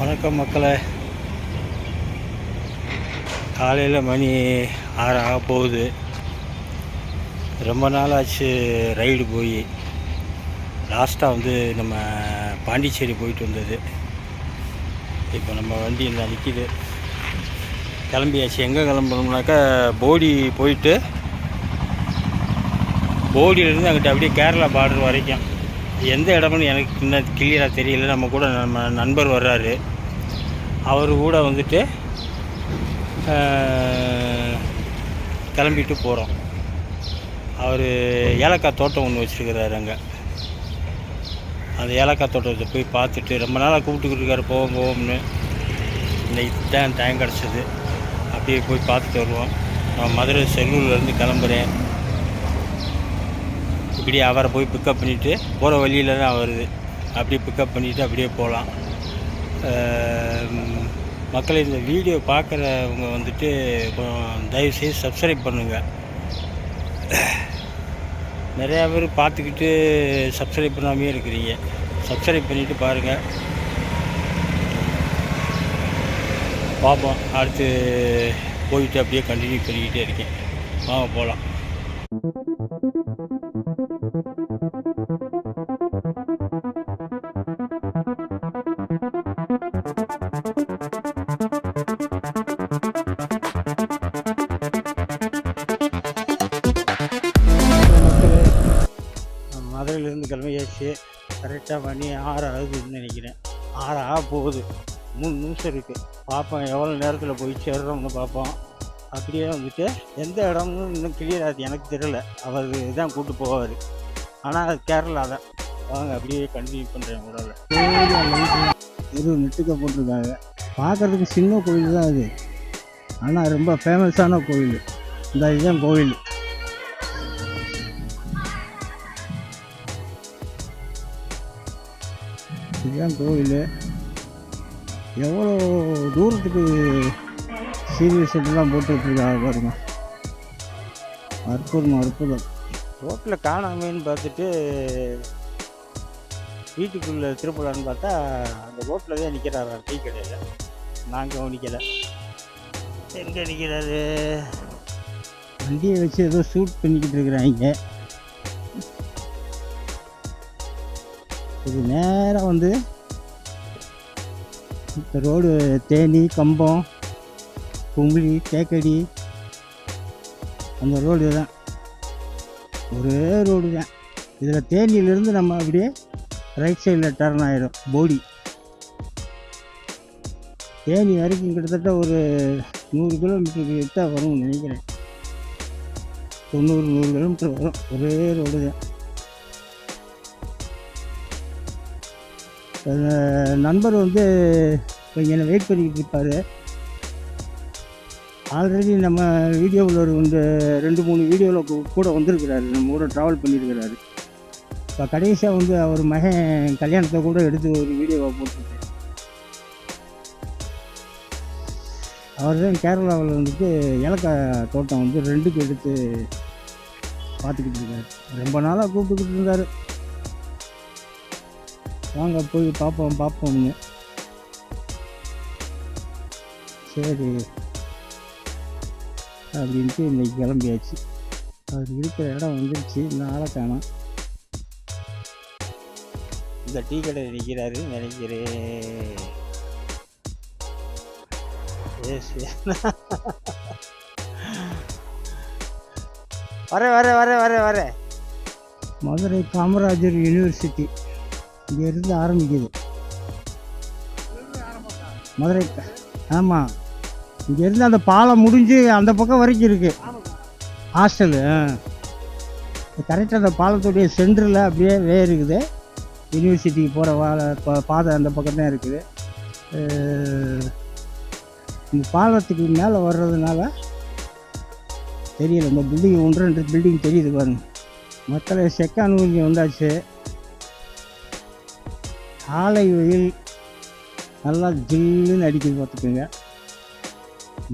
வணக்கம் மக்களை. காலையில் மணி ஆறு ஆக போகுது. ரொம்ப நாள் ஆச்சு ரைடு போய். லாஸ்ட்டாக வந்து நம்ம பாண்டிச்சேரி போயிட்டு வந்தது. இப்போ நம்ம வண்டி இந்த நிற்கிது கிளம்பியாச்சு. எங்கே கிளம்புனோம்னாக்கா போடி போயிட்டு போடியிலேருந்து அங்கிட்ட அப்படியே கேரளா பார்டர் வரைக்கும். எந்த இடம்னு எனக்கு இன்னும் கிளியராக தெரியல. நம்ம கூட நம்ம நண்பர் வர்றாரு. அவர் கூட வந்துட்டு கிளம்பிட்டு போகிறோம் அவர் ஏலக்காய் தோட்டம் ஒன்று வச்சுருக்கிறாரு அங்கே. அந்த ஏலக்காய் தோட்டத்தை போய் பார்த்துட்டு ரொம்ப நாளாக கூப்பிட்டுக்கிட்டு இருக்காரு போவோம் போவோம்னு. இன்னைக்கு தான் டைம் கிடச்சிது. அப்படியே போய் பார்த்துட்டு வருவோம். நான் மதுரை செல்லூர்லேருந்து கிளம்புறேன். இப்படியே அவரை போய் பிக்கப் பண்ணிவிட்டு போகிற வழியில் தான் வருது. அப்படியே பிக்கப் பண்ணிவிட்டு அப்படியே போகலாம் மக்களை இந்த வீடியோ பார்க்குறவங்க வந்துட்டு கொஞ்சம் தயவுசெய்து சப்ஸ்கிரைப் பண்ணுங்கள் நிறையா பேர் பார்த்துக்கிட்டு சப்ஸ்கிரைப் பண்ணாமே இருக்கிறீங்க. சப்ஸ்கிரைப் பண்ணிவிட்டு பாருங்கள் பார்ப்போம் அடுத்து போயிட்டு அப்படியே கண்டினியூ பண்ணிக்கிட்டே இருக்கேன். வாங்க போகலாம் கிளம்பியாச்சு கரெக்டாக மணி ஆறு ஆகுதுன்னு நினைக்கிறேன். ஆறு ஆக போகுது. மூணு நிமிஷம் இருக்குது பார்ப்போம் எவ்வளோ நேரத்தில் போய் சேர்றோம்னு பார்ப்போம். அப்படியே வந்துட்டு எந்த இடம்னு இன்னும் கிளியர் ஆகுது எனக்கு தெரியல. அவர் இதுதான் கூப்பிட்டு போவார். ஆனால் அது கேரளா தான். வாங்க அப்படியே கண்டினியூ பண்ணுறேன் உடல. ஒரு நெட்டுக்க போட்டிருக்காங்க. பார்க்குறதுக்கு சின்ன கோயில் தான் அது. ஆனால் ரொம்ப ஃபேமஸான கோயில். இந்த இதுதான் கோயில். இதுதான் கோயில் எவ்வளோ தூரத்துக்கு சீரியஸ் செட்டுலாம் போட்டுட்ருக்காங்க பாருங்க. அற்புதம் அற்புதம். ரோட்டில் காணாமேன்னு பார்த்துட்டு வீட்டுக்குள்ளே திருப்பலான்னு பார்த்தா அந்த ரோட்டில் தான் நிற்கிறாரா டீ கடையில் நான் கவனிக்கலை. எங்கே நிற்கிறாரு வண்டியை வச்சு ஏதோ ஷூட் பண்ணிக்கிட்டு இருக்கிறாங்க. இது நேராக வந்து இந்த ரோடு தேனி கம்பம் கும்பளி தேக்கடி அந்த ரோடு தான். ஒரே ரோடு தான். இதில் தேனியிலேருந்து நம்ம அப்படியே ரைட் சைடில் டர்ன் ஆகிடும் போடி. தேனி வரைக்கும் கிட்டத்தட்ட ஒரு நூறு கிலோமீட்டருக்கு கிட்ட வரும்னு நினைக்கிறேன். தொண்ணூறு நூறு கிலோமீட்டர் வரும். ஒரே ரோடு தான். நண்பர் வந்து கொஞ்சம் என்னை வெயிட் பண்ணிக்கிட்டு இருப்பார். ஆல்ரெடி நம்ம வீடியோவில் ஒரு இந்த ரெண்டு மூணு வீடியோவில் கூட வந்திருக்கிறாரு. நம்ம கூட ட்ராவல் பண்ணியிருக்கிறாரு இப்போ கடைசியாக வந்து அவர் மகன் கல்யாணத்தை கூட எடுத்து ஒரு வீடியோவை போட்டிருக்கேன் அவர் தான் கேரளாவில் வந்துட்டு ஏலக்காய் தோட்டம் வந்து ரெண்டுக்கு எடுத்து பார்த்துக்கிட்டு இருக்காரு. ரொம்ப நாளாக கூப்பிட்டுக்கிட்டு இருந்தார். வாங்க போய் பார்ப்போம் பார்ப்போம்னு சரி. அப்படின்ட்டு இன்னைக்கு கிளம்பியாச்சு. அவர் இருக்கிற இடம் வந்துருச்சு. இன்னும் ஆளை காணோம். இந்த டீ கடையில் நிற்கிறாரு நினைக்கிறேன். வரேன் வரேன் வரேன் வரேன் வரேன் மதுரை காமராஜர் யூனிவர்சிட்டி இங்கேருந்து ஆரம்பிக்குது. மதுரை ஆமாம் இங்கேருந்து அந்த பாலம் முடிஞ்சு அந்த பக்கம் வரைக்கும் இருக்குது ஹாஸ்டலு கரெக்டாக அந்த பாலத்துடைய சென்டரில் அப்படியே வே இருக்குது யூனிவர்சிட்டிக்கு போகிற வா பாதை அந்த பக்கம் தான் இருக்குது. இந்த பாலத்துக்கு மேலே வர்றதுனால தெரியல. இந்த பில்டிங் ஒன்று ரெண்டு பில்டிங் தெரியுது பாருங்க. மக்களை செக்கான் கொஞ்சம் வந்தாச்சு. காலை வெயில் நல்லா ஜில்லுன்னு அடிக்குது பார்த்துக்கோங்க.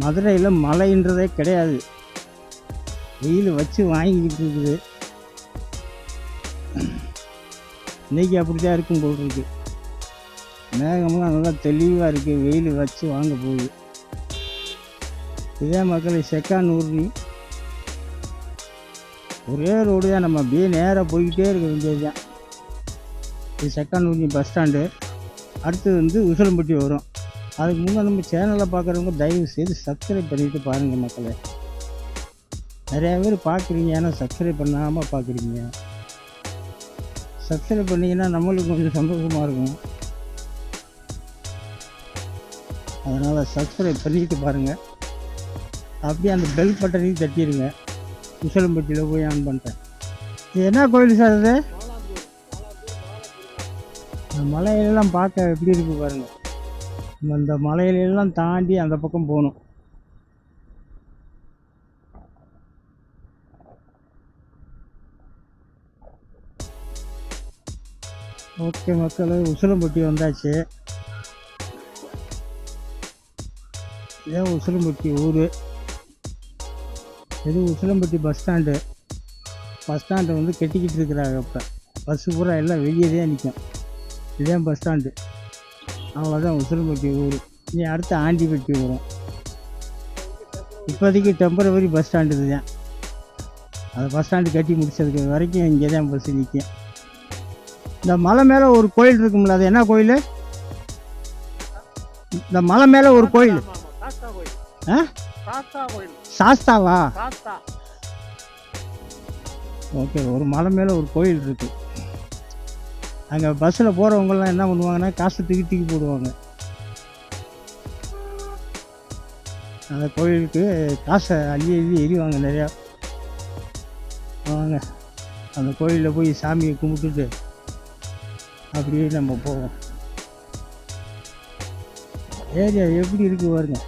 மதுரையில் மழைன்றதே கிடையாது. வெயில் வச்சு வாங்கிக்கிட்டு இருக்குது. இன்றைக்கி அப்படி தான் இருக்கும் போல் இருக்கு. மேகம்லாம் நல்லா தெளிவாக இருக்குது வெயில் வச்சு வாங்க போகுது. இதே மக்களை செக்கான் ஒரே ரோடு தான். நம்ம அப்படியே நேராக போய்கிட்டே இருக்க வேண்டியது தான் இது செக்கான் பஸ் ஸ்டாண்டு அடுத்தது வந்து உசலம்பட்டி வரும். அதுக்கு முன்னே நம்ம சேனலை பார்க்குறவங்க தயவு செய்து சப்ஸ்கிரைப் பண்ணிவிட்டு பாருங்கள் மக்களை. நிறையா பேர் பார்க்குறீங்க ஏன்னா சப்ஸ்கிரைப் பண்ணாமல் பார்க்குறீங்க சப்ஸ்கிரைப் பண்ணிங்கன்னா நம்மளுக்கு கொஞ்சம் சந்தோஷமாக இருக்கும். அதனால் சப்ஸ்கிரைப் பண்ணிட்டு பாருங்கள் அப்படியே அந்த பெல் பட்டனையும் தட்டிடுங்க உசலம்பட்டியில் போய் ஆன் பண்ணிட்டேன். இது என்ன கோயில் சார் அது? இந்த மலையிலெல்லாம் பார்க்க எப்படி இருக்கு பாருங்க. நம்ம இந்த மலையிலெல்லாம் தாண்டி அந்த பக்கம் போகணும். ஓகே மக்கள் உசிலம்பட்டி வந்தாச்சு. இதான் உசிலம்பட்டி ஊர். இது உசிலம்பட்டி பஸ் ஸ்டாண்டு. பஸ் ஸ்டாண்டை வந்து கட்டிக்கிட்டு இருக்கிறாங்க இப்போ. பஸ்ஸு பூரா எல்லாம் வெளியே தான் நிற்கும் இதுதான் பஸ் ஸ்டாண்டு அவ்வளோதான் உசிலம்பட்டி ஊர். இனி அடுத்து ஆண்டிப்பட்டி வரும் இப்போதைக்கு டெம்பரவரி பஸ் ஸ்டாண்டு இதுதான். அந்த பஸ் ஸ்டாண்டு கட்டி முடிச்சதுக்கு வரைக்கும் இங்கே தான் பஸ் நிற்கும் இந்த மலை மேலே ஒரு கோயில் இருக்கும்ல அது என்ன கோயில்? இந்த மலை மேலே ஒரு கோயில். ஆ? சாஸ்தாவா? சாஸ்தா. ஓகே ஒரு மலை மேலே ஒரு கோயில் இருக்குது அங்கே பஸ்ஸில் போகிறவங்கலாம் என்ன பண்ணுவாங்கன்னா காசை தூக்கி தூக்கி போடுவாங்க. அந்த கோயிலுக்கு காசை அள்ளி அள்ளி எறிவாங்க நிறையா. வாங்க. அந்த கோயிலில் போய் சாமியை கும்பிட்டுட்டு அப்படியே நம்ம போவோம். ஏரியா எப்படி இருக்கு பாருங்கள்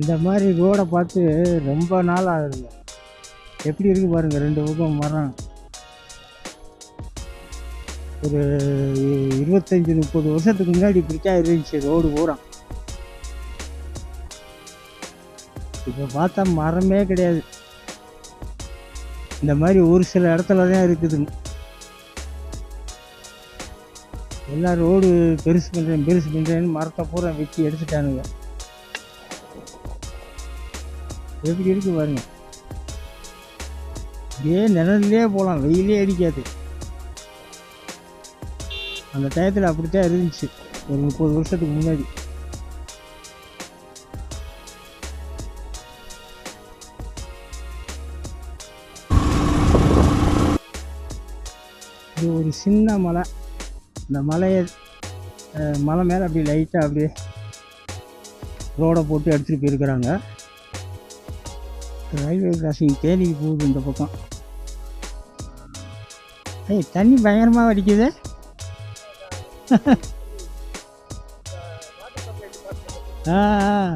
இந்த மாதிரி ரோடை பார்த்து ரொம்ப நாள் ஆகுதுங்க எப்படி இருக்கு பாருங்க ரெண்டு பக்கம் மரம். ஒரு இருபத்தஞ்சி முப்பது வருஷத்துக்கு முன்னாடி இப்படித்தான் இருந்துச்சு ரோடு பூரா. இப்போ பார்த்தா மரமே கிடையாது. இந்த மாதிரி ஒரு சில இடத்துல தான் இருக்குது. எல்லாம் ரோடு பெருசு பண்ணுறேன் பெருசு பண்ணுறேன்னு மரத்தை பூரா வெட்டி எடுத்துட்டானுங்க. எப்படி இருக்கு பாருங்க? அப்படியே நிழல்லே போகலாம் வெயிலே அடிக்காது. அந்த டயத்தில் அப்படித்தான் இருந்துச்சு ஒரு முப்பது வருஷத்துக்கு முன்னாடி. இது ஒரு சின்ன மலை. இந்த மலையை மலை மேலே அப்படியே லைட்டாக அப்படியே ரோடை போட்டு எடுத்துகிட்டு போயிருக்கிறாங்க. ரயில்வே கிராசிங் தேனிக்கு போகுது இந்த பக்கம். ஏய் தண்ணி பயங்கரமாக அடிக்குது. ஆ ஆ.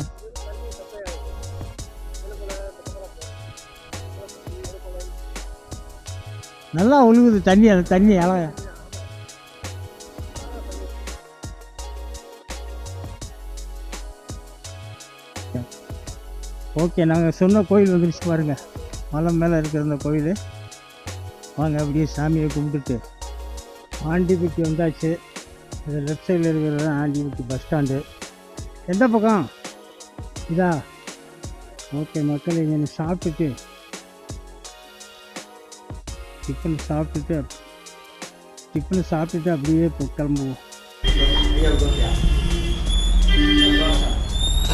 நல்லா ஒழுகுது தண்ணி அந்த தண்ணி அழகா. ஓகே நாங்கள் சொன்ன கோயில் வந்துருச்சு பாருங்கள் மலை மேலே இருக்கிற அந்த கோயில். வாங்க அப்படியே சாமியை கும்பிட்டுட்டு ஆண்டிபட்டி வந்தாச்சு. இது லெஃப்ட் சைடில் இருக்கிறது தான் ஆண்டிபட்டி பஸ் ஸ்டாண்டு எந்த பக்கம்? இதா? ஓகே மக்கள் இங்கே சாப்பிட்டுட்டு டிஃபன் சாப்பிட்டுட்டு டிஃபன் சாப்பிட்டுட்டு அப்படியே இப்போ கிளம்புவோம்.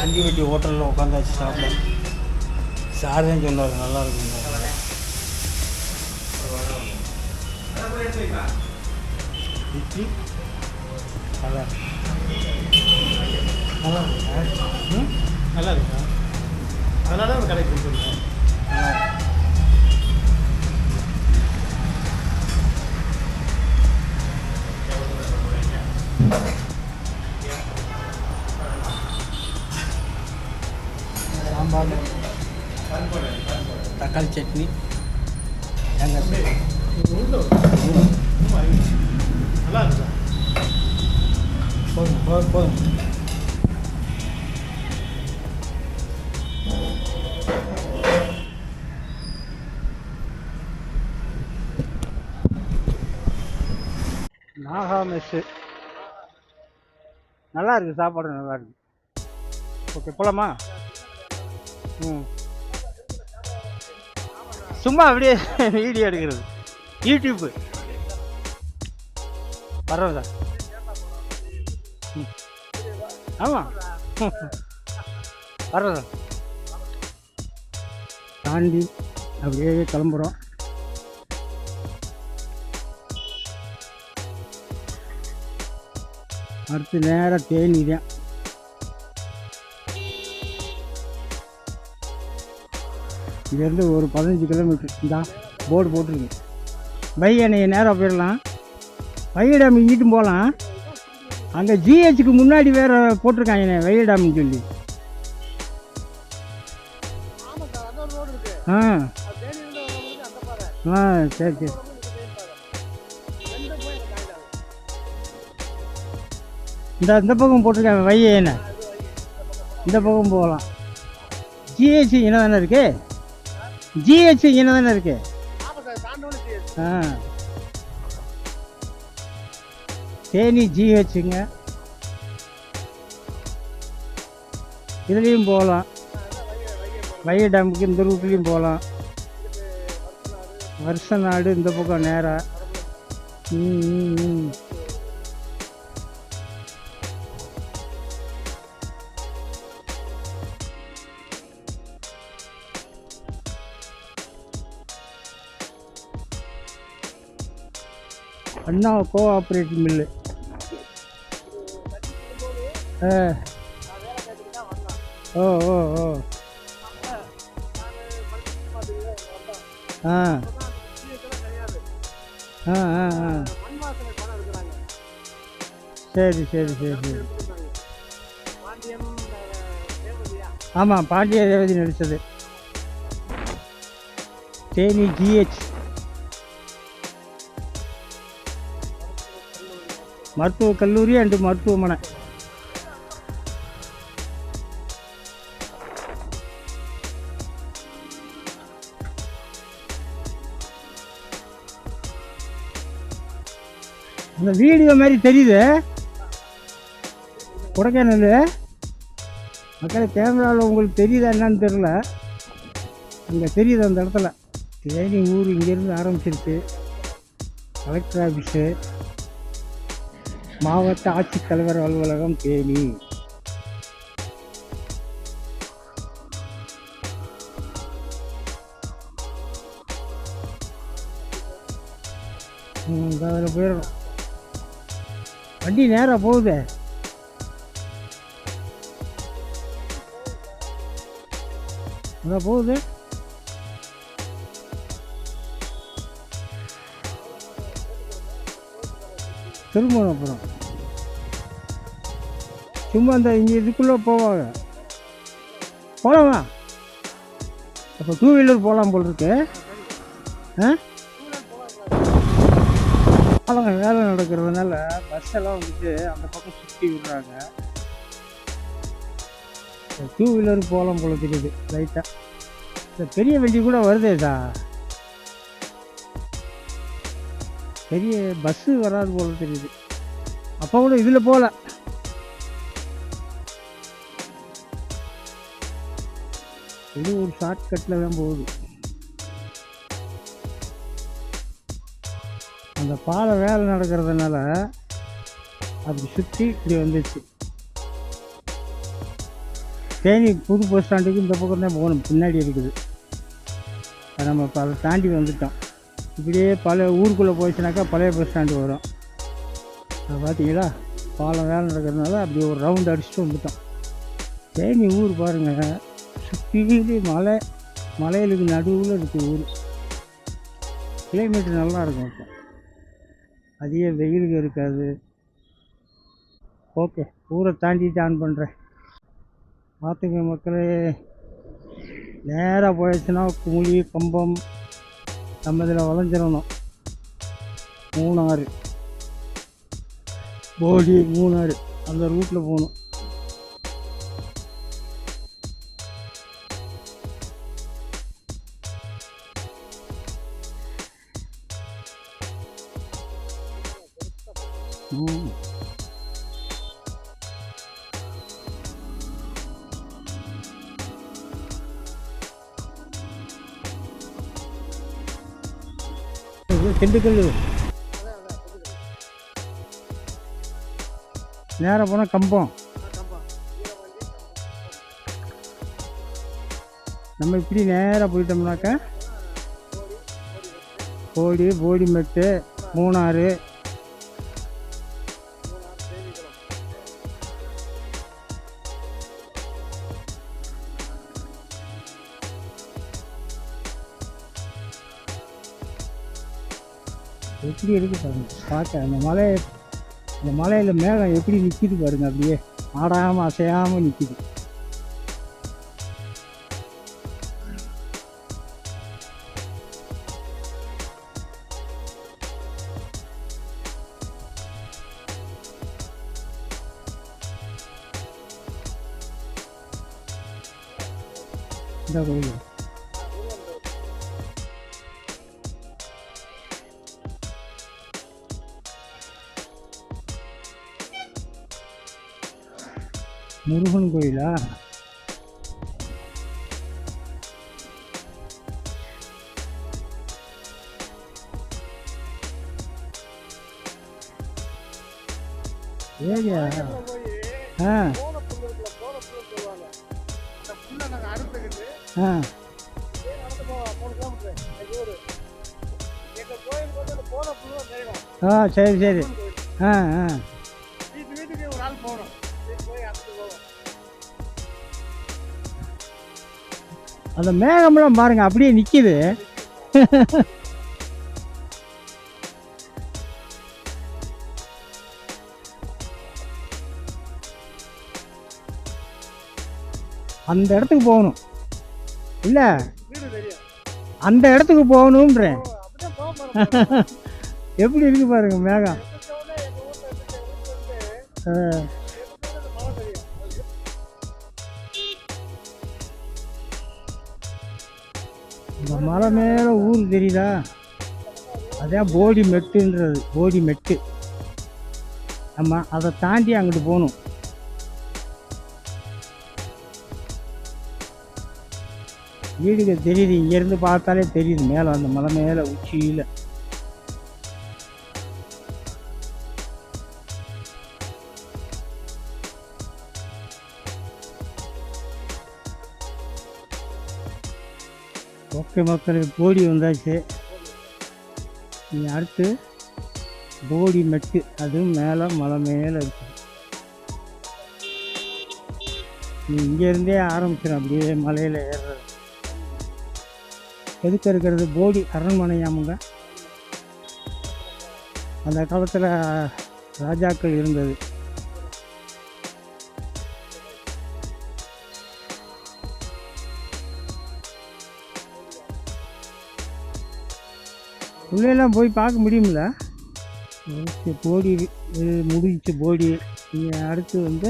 ஆண்டிபட்டி ஹோட்டலில் உட்காந்தாச்சு சாப்பிட சார் தான் சொன்னார் நல்லா இருக்கும் இட்லி? நல்லா. நல்லா இருக்கா? ம்? நல்லா இருக்கா? அதனால தான் கடைக்கு கொடுத்துருக்கேன். சாம்பார்? தக்காளி சட்னி தேங்காய் சட்னி. நல்லா போதும் போதும் போதும். நாகா மெஸ்ஸு நல்லா இருக்குது சாப்பாடு நல்லா இருக்கு. ஓகே போலாமா? ம். சும்மா அப்படியே வீடியோ எடுக்கிறது. யூடியூப்பு பரவாயில்ல. ம் ஆமாம் பரவாயில்ல. தாண்டி அப்படியே கிளம்புறோம். அடுத்து நேராக தேனி தான். இங்கேருந்து ஒரு பதினஞ்சு கிலோமீட்டர் இந்தா போர்டு போட்டிருக்கு. பையனை நேராக போயிடலாம். வைகை டேம் இங்கிட்டும் போகலாம். அங்கே ஜிஹெச்சுக்கு முன்னாடி வேற போட்டிருக்காங்கண்ணே வைகை டேம்னு சொல்லி. ஆ. ஆ சரி சரி. இந்த இந்த பக்கம் போட்டிருக்காங்க வைகை என்ன. இந்த பக்கம் போகலாம். ஜிஹெச் என்ன தானே இருக்குது ஜிஹெச் இங்கே தானே இருக்கு? ஆ. தேனி ஜிஹெச்சுங்க இதுலேயும் போகலாம் வைகை டேமுக்கு இந்த ரூட்லேயும் போகலாம் வருஷ நாடு இந்த பக்கம் நேராக ம் ம், ம். அண்ணா கோஆப்ரேட்டிவ் மில்லு ஆ. ஓ ஓ ஓ. ஆ. ஆ ஆ ஆ. சரி சரி சரி. சரி ஆமாம் பாண்டிய ரேவதி நடித்தது தேனி ஜிஹெச் மருத்துவ கல்லூரி அண்டு மருத்துவமனை. அந்த வீடியோ மாதிரி தெரியுது. கொடைக்கானல். மக்களே கேமராவில் உங்களுக்கு தெரியுதா என்னன்னு தெரில அங்கே தெரியுது அந்த இடத்துல. தேனி ஊர் இங்கேருந்து ஆரம்பிச்சிருச்சு கலெக்டர் ஆஃபீஸு. மாவட்ட ஆட்சித்தலைவர் அலுவலகம் தேனி. அதில் போயிடும் வண்டி நேராக போகுது. அதான் போகுது. திரும்பணும் அப்புறம். சும்மா அந்த இங்கே இதுக்குள்ளே போவாங்க. போகலாமா அப்போ டூ வீலர் போகலாம் போல் இருக்கு. ஆ? அவங்க வேலை நடக்கிறதுனால பஸ் எல்லாம் வந்துட்டு அந்த பக்கம் சுற்றி விடுறாங்க. டூ வீலர் போகலாம் போல தெரியுது லைட்டாக இந்த பெரிய வண்டி கூட வருதேதா பெரிய பஸ்ஸு வராது போல தெரியுது. அப்போ கூட இதில் போகல இது ஒரு ஷார்ட்கட்டில் தான் போகுது. அந்த பாலம் வேலை நடக்கிறதுனால அப்படி சுற்றி இப்படி வந்துச்சு தேனி புது பஸ் ஸ்டாண்டுக்கு இந்த பக்கம் தான் போகணும். பின்னாடி இருக்குது. நம்ம இப்போ அதை தாண்டி வந்துட்டோம். இப்படியே பழைய ஊருக்குள்ளே போயிடுச்சுனாக்கா பழைய பஸ் ஸ்டாண்டு வரும். அது பார்த்தீங்களா? பாலம் வேலை நடக்கிறதுனால அப்படியே ஒரு ரவுண்ட் அடிச்சுட்டு வந்துட்டோம். தேனி ஊர் பாருங்கள் சுற்றி மலை மலையிலுக்கு நடுவில் இருக்குது ஊர். கிளைமேட் நல்லா இருக்கும் இப்போ அதிக வெயிலுக்கு இருக்காது. ஓகே ஊரை தாண்டிட்டு ஆன் பண்ணுறேன் பார்த்துங்க மக்களே. நேராக போயிடுச்சுன்னா குழி கம்பம் நம்ம இதில் வளைஞ்சிடணும். மூணாறு. போடி மூணாறு. அந்த ரூட்டில் போகணும். திண்டுக்கல் நேராக போனால் கம்பம் நம்ம இப்படி நேராக போயிட்டோம்னாக்கா போடி போடிமெட்டு மூணாறு எப்படி இருக்கு பாருங்க பார்க்க அந்த மலை அந்த மலையில் மேகம் எப்படி நிற்கிது பாருங்க அப்படியே. ஆடாமல் அசையாமல் நிற்கிது இந்த கோயில் முருகன் கோயிலா? ஏரியா ஆ. ஆ. ஆ சரி சரி. ஆ ஆ. அந்த மேகம்லாம் பாருங்க அப்படியே நிற்கிது அந்த இடத்துக்கு போகணும். இல்லை? அந்த இடத்துக்கு போகணுன்றேன் எப்படி இருக்கு பாருங்க மேகம். மலை மேலே ஊர் தெரியுதா? அதான் போடி மெட்டுன்றது போடி மெட்டு. ஆமாம் அதை தாண்டி அங்கிட்டு போகணும். வீடுகள் தெரியுது இங்கேருந்து பார்த்தாலே தெரியுது மேலே அந்த மலை மேலே உச்சியில். மக்களுக்கு போடி வந்தாச்சு. இனி அடுத்து போடி மெட்டு அதுவும் மேலே மலை மேலே இருக்கு இங்கேருந்தே ஆரம்பிச்சிடும் அப்படியே மலையில் ஏறுறது. எதுக்கு இருக்கிறது? போடி அரண்மனையாமுங்க அந்த காலத்தில் ராஜாக்கள் இருந்தது. உள்ளெல்லாம் போய் பார்க்க முடியுமில்ல ஓகே போடி இது முடிஞ்சிச்சு போடி. இங்கே அடுத்து வந்து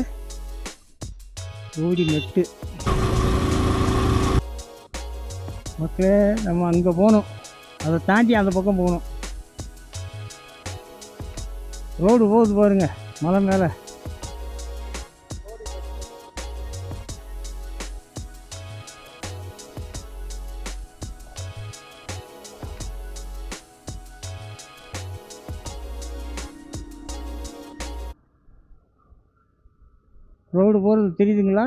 போடி மெட்டு. மக்களே நம்ம அங்கே போகணும் அதை தாண்டி அந்த பக்கம் போகணும் ரோடு போகுது பாருங்க மலை மேலே. ரோடு போகிறது தெரியுதுங்களா?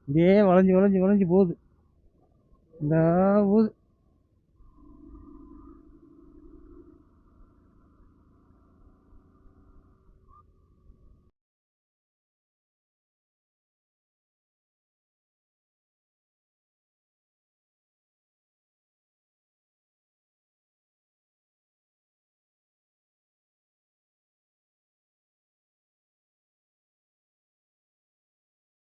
இப்படியே வளைஞ்சி வளைஞ்சி வளைஞ்சி போகுது. இந்த போகுது.